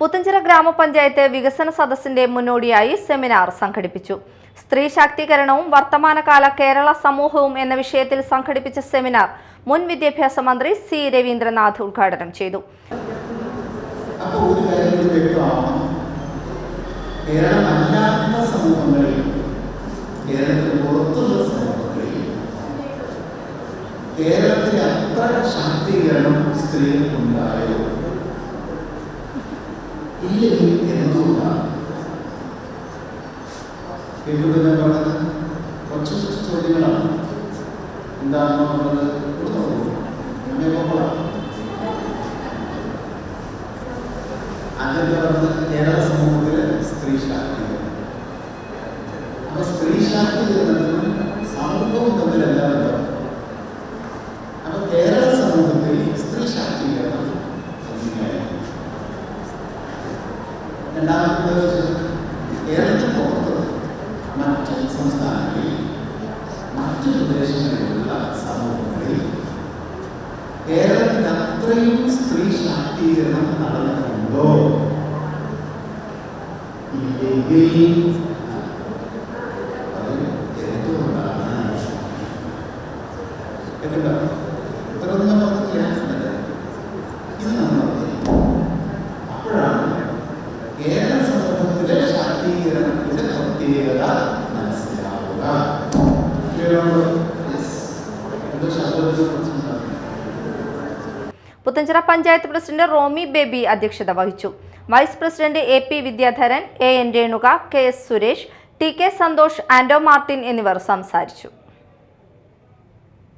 പുത്തഞ്ചിറ ഗ്രാമപഞ്ചായത്ത് വികസന സദസ്സിന്റെ മുന്നോടിയായി സെമിനാർ സംഘടിപ്പിച്ചു. സ്ത്രീ ശാക്തീകരണവും വർത്തമാനകാല കേരള സമൂഹവും എന്ന വിഷയത്തിൽ സംഘടിപ്പിച്ച സെമിനാർ മുൻ വിദ്യാഭ്യാസ മന്ത്രി സി രവീന്ദ്രനാഥ് ഉദ്ഘാടനം ചെയ്തു. കേരളത്തിൽ അത്ര ശാക്തീകരണം സ്ത്രീകൾക്കുണ്ടായോ ഇല്ലെങ്കിൽ എന്തുകൊണ്ടാണ് കേൾക്കുമ്പോൾ ഞാൻ പറഞ്ഞത് കുറച്ച് ചോദ്യങ്ങളാണ്. എന്താണെന്ന് പറഞ്ഞത്? ഒരു നോക്കൂ നമ്മെ പറഞ്ഞത്? കേരള സമൂഹത്തിലെ സ്ത്രീ ശാക്തീകരണം. അപ്പൊ സ്ത്രീ ശാക്തീകരണത്തിനും സമൂഹവും തമ്മിൽ എന്താ ബന്ധം അപ്പൊ കേരള സമൂഹത്തിൽ സ്ത്രീ ശാക്തീകരണം എങ്ങനെയായിരുന്നു രണ്ടാമത്തെ കേരളത്തിൽ പുറത്ത് മറ്റ് സംസ്ഥാനങ്ങളിൽ മറ്റു പ്രദേശങ്ങളിലുള്ള സമൂഹങ്ങളിൽ കേരളത്തിൽ അത്രയും സ്ത്രീ ശാക്തീകരണം നടന്നിട്ടുണ്ടോ? ഇല്ലെങ്കിൽ എന്തുകൊണ്ടാണ്? കേട്ടോ പുത്തഞ്ചിറ പഞ്ചായത്ത് പ്രസിഡന്റ് റോമി ബേബി അധ്യക്ഷത വഹിച്ചു. Vice president A P Vidyadharan A N Renuka K S Suresh T K Santhosh Ando Martin എന്നിവർ സംസാരിച്ചു.